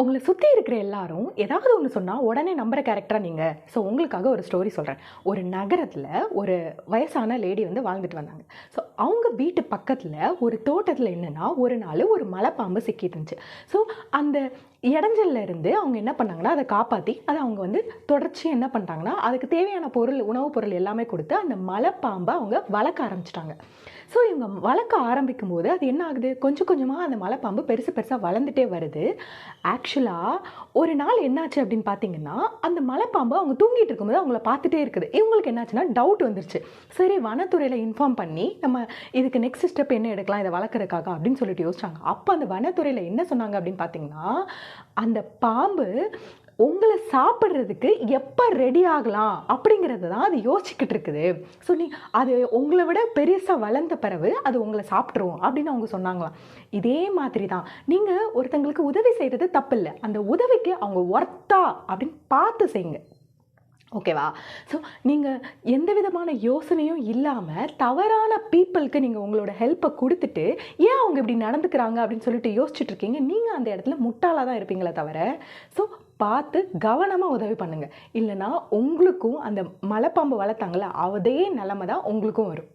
உங்களை சுற்றி இருக்கிற எல்லாரும் ஏதாவது ஒன்று சொன்னால் உடனே நம்புற கேரக்டராக நீங்கள் ஸோ உங்களுக்காக ஒரு ஸ்டோரி சொல்கிறேன் ஒரு நகரத்தில் ஒரு வயசான லேடி வந்து வாழ்ந்துட்டு வந்தாங்க. ஸோ அவங்க வீட்டு பக்கத்தில் ஒரு தோட்டத்தில் என்னென்னா ஒரு நாள் ஒரு மலைப்பாம்பு சிக்கிட்டு இருந்துச்சு. ஸோ அந்த இடைஞ்சல்ல இருந்து அவங்க என்ன பண்ணாங்கன்னா அதை காப்பாற்றி அதை அவங்க வந்து தொடர்ச்சி என்ன பண்ணிட்டாங்கன்னா அதுக்கு தேவையான பொருள் உணவுப் பொருள் எல்லாமே கொடுத்து அந்த மலைப்பாம்பை அவங்க வளர்க்க ஆரம்பிச்சிட்டாங்க. ஸோ இவங்க வளர்க்க ஆரம்பிக்கும் போது அது என்ன ஆகுது? கொஞ்சம் கொஞ்சமாக அந்த மலைப்பாம்பு பெருசு பெருசாக வளர்ந்துட்டே வருது. ஆக்சுவலாக ஒரு நாள் என்னாச்சு அப்படின்னு பார்த்தீங்கன்னா அந்த மலைப்பாம்பு அவங்க தூங்கிட்டு இருக்கும்போது அவங்கள பார்த்துட்டே இருக்குது. இவங்களுக்கு என்னாச்சுன்னா டவுட் வந்துருச்சு. சரி வனத்துறையில் இன்ஃபார்ம் பண்ணி நம்ம இதுக்கு நெக்ஸ்ட் ஸ்டெப் என்ன எடுக்கலாம் இதை வளர்க்குறதுக்காக அப்படின்னு சொல்லிட்டு யோசிச்சாங்க. அப்போ அந்த வனத்துறையில் என்ன சொன்னாங்க அப்படின்னு பார்த்தீங்கன்னா அந்த பாம்பு உங்களை சாப்பிட்றதுக்கு எப்போ ரெடி ஆகலாம் அப்படிங்கிறது தான் அது யோசிச்சுக்கிட்டு இருக்குது. ஸோ நீ அது உங்களை விட பெருசாக வளர்ந்த பிறகு அது உங்களை சாப்பிட்ருவோம் அப்படின்னு அவங்க சொன்னாங்களாம். இதே மாதிரி தான். நீங்கள் ஒருத்தங்களுக்கு உதவி செய்கிறது தப்பில்லை. அந்த உதவிக்கு அவங்க ஒர்த்தா அப்படின்னு பார்த்து செய்யுங்க. ஓகேவா? ஸோ நீங்கள் எந்த விதமான யோசனையும் இல்லாமல் தவறான பீப்புளுக்கு நீங்கள் உங்களோட ஹெல்ப்பை கொடுத்துட்டு ஏன் அவங்க இப்படி நடந்துக்கிறாங்க அப்படின்னு சொல்லிட்டு யோசிச்சுட்டு இருக்கீங்க நீங்கள் அந்த இடத்துல முட்டாளாக தான் இருப்பீங்களே தவிர. ஸோ பார்த்து கவனமாக உதவி பண்ணுங்கள் இல்லைன்னா உங்களுக்கும் அந்த மலைப்பாம்பு வளர்த்தாங்களே அதே நிலமை தான் உங்களுக்கும் வரும்.